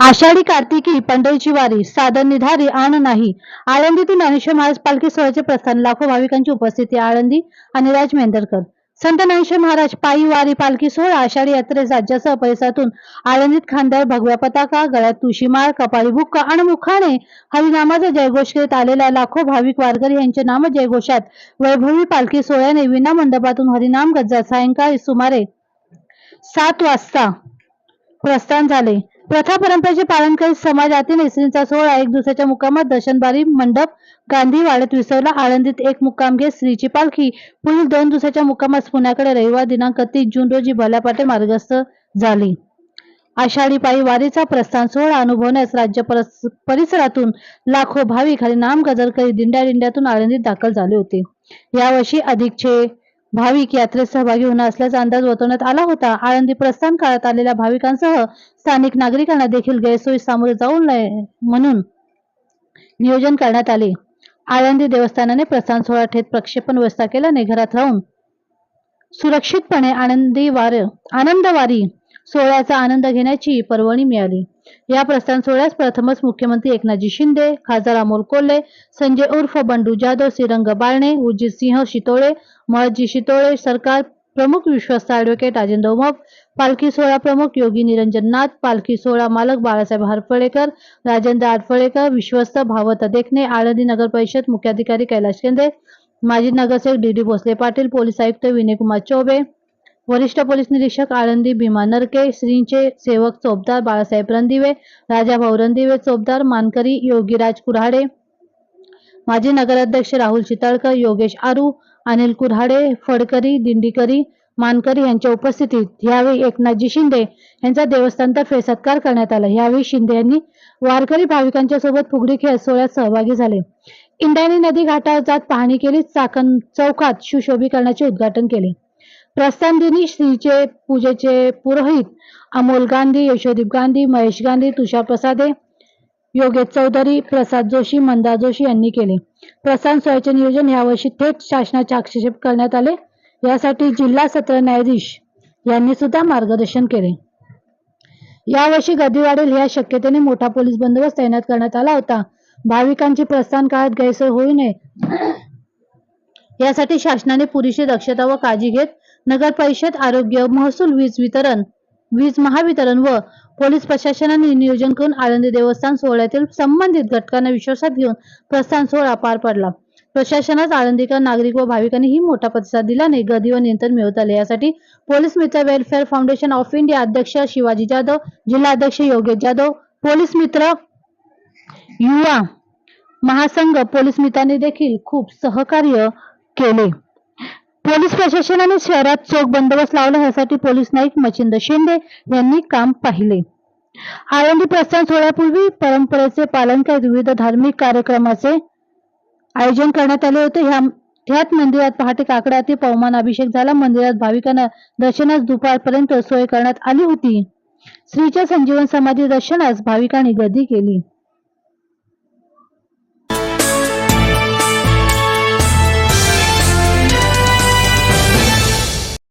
आषाढी कार्तिकी पंढरीची वारी साधन निधारी आण नाही. आळंदीतून ज्ञानेश्वर महाराज पालखी सोहळ्याचे प्रस्थान लाखो भाविकांची उपस्थिती आळंदी आणि राज मेंदरकर. संत ज्ञानेश्वर महाराज पायी वारी पालखी सोहळा आषाढी यात्रेस राज्यासह परिसरातून आळंदीत खांद्यावर भगव्या पताका गळ्यात तुळशीमाळ कपाळी बुक्का आणि मुखाने हरिनामाचा जयघोष करीत आलेल्या लाखो भाविक वारकरी यांचे नाम जयघोषात वैभवी पालखी सोहळ्याने विना मंडपातून हरिनाम गज्जात सायंकाळी सुमारे सात वाजता प्रस्थान झाले. प्रथा परंपरेचे पालन करीत समाजातील स्त्रींचा सोहळा एक दुसऱ्याच्या मुकामात दशनबारी मंडप गांधी वाड्यात विसरला. आळंदीत एक मुक्काम घेत स्त्रीची पालखी पुढील दोन दिवसाच्या मुक्कामास पुण्याकडे रविवार दिनांक तीस जून रोजी भल्यापाटे मार्गस्थ झाली. आषाढी पायी वारीचा प्रस्थान सोहळा अनुभवण्यास राज्य परिसरातून लाखो भाविक हरिनाम गजर करीत दिंड्या दिंड्यातून आळंदीत दाखल झाले होते. यावर्षी अधिकचे भाविक यात्रेत सहभागी होणार असल्याचा अंदाज वर्तवण्यात आला होता. आळंदी प्रस्थान काळात आलेल्या भाविकांसह स्थानिक नागरिकांना देखील गैरसोयी सामोरे जाऊ नये म्हणून नियोजन करण्यात आले. आळंदी देवस्थानाने प्रस्थान सोहळा थेट प्रक्षेपण व्यवस्था केल्याने घरात राहून सुरक्षितपणे आनंदी वार आनंदवारी सोहळ्याचा आनंद घेण्याची परवानगी मिळाली. या प्रस्थान सोहळ्यास प्रथमच मुख्यमंत्री एकनाथजी शिंदे खासदार अमोल कोल्हे संजय उर्फ बंडू जाधव श्रीरंग बाळणे उजित सिंह शितोळे महजी शितोळे सरकार प्रमुख विश्वस्त ऍडव्होकेट राजेंद्र उमप पालखी सोहळा प्रमुख योगी निरंजन नाथ पालखी सोहळा मालक बाळासाहेब हरफळेकर राजेंद्र आडफळेकर विश्वस्त भावत देखणे आळंदी नगर परिषद मुख्याधिकारी कैलाश केंद्रे माजी नगरसेवक D D Bhosale Patil police आयुक्त विनयकुमार चौबे वरिष्ठ पोलीस निरीक्षक आळंदी भीमा नरके श्रींचे सेवक चोपदार बाळासाहेब रणदिवे राजाभाऊ रणदिवे चोपदार मानकरी योगीराज कुऱ्हाडे माजी नगराध्यक्ष राहुल चितळकर योगेश आरू अनिल कुऱ्हाडे फडकरी दिंडीकरी मानकरी यांच्या उपस्थितीत यावेळी एकनाथजी शिंदे यांचा देवस्थानतर्फे सत्कार करण्यात आला. यावेळी शिंदे यांनी वारकरी भाविकांच्या सोबत फुगडी खेळ सोहळ्यात सहभागी झाले. इंद्रायणी नदी घाटावर जात पाहणी केली. चाकण चौकात सुशोभीकरणाचे उद्घाटन केले. प्रस्थान दिनी श्रीचे पूजेचे पुरोहित अमोल गांधी यशोदीप गांधी महेश गांधी तुषार प्रसादे योगेश चौधरी प्रसाद जोशी मंदा जोशी यांनी केले. प्रस्थान सोयाचे नियोजन यावर्षी थेट शासनाच्या आक्षेप करण्यात आले. यासाठी जिल्हा सत्र न्यायाधीश यांनी सुद्धा मार्गदर्शन केले. यावर्षी गर्दी वाढेल या शक्यतेने मोठा पोलीस बंदोबस्त तैनात करण्यात आला होता. भाविकांची प्रस्थान काळात गैरसोय होऊ नये. यासाठी शासनाने पुरेशी दक्षता व काळजी घेत नगर परिषद आरोग्य महसूल वीज वितरण वीज महावितरण व पोलीस प्रशासनाने नियोजन करून आळंदी देवस्थान सोहळ्यातील संबंधित घटकांना विश्वासात घेऊन प्रस्थान सोहळा पार पडला. प्रशासनात आळंदीकर नागरिक व भाविकांनीही मोठा प्रतिसाद दिल्याने व नियंत्रण मिळवत आले. यासाठी पोलीस मित्र वेलफेअर फाउंडेशन ऑफ इंडिया अध्यक्ष शिवाजी जाधव जिल्हा अध्यक्ष योगेश जाधव पोलीस मित्र युवा महासंघ पोलीस मित्रांनी देखील खूप सहकार्य केले. पोलीस प्रशासनाने शहरात चोख बंदोबस्त लावला यासाठी पोलीस नाईक मचिंद शिंदे यांनी काम पाहिले. आळंदी प्रस्थान सोहळ्यापूर्वी परंपरेचे पालन करत विविध धार्मिक कार्यक्रमाचे आयोजन करण्यात आले होते. ह्या ह्यात मंदिरात पहाटे काकडा पवमान अभिषेक झाला. मंदिरात भाविकांना दर्शनास दुपारपर्यंत सोय करण्यात आली होती. श्रीच्या संजीवन समाधी दर्शनास भाविकांनी गर्दी केली.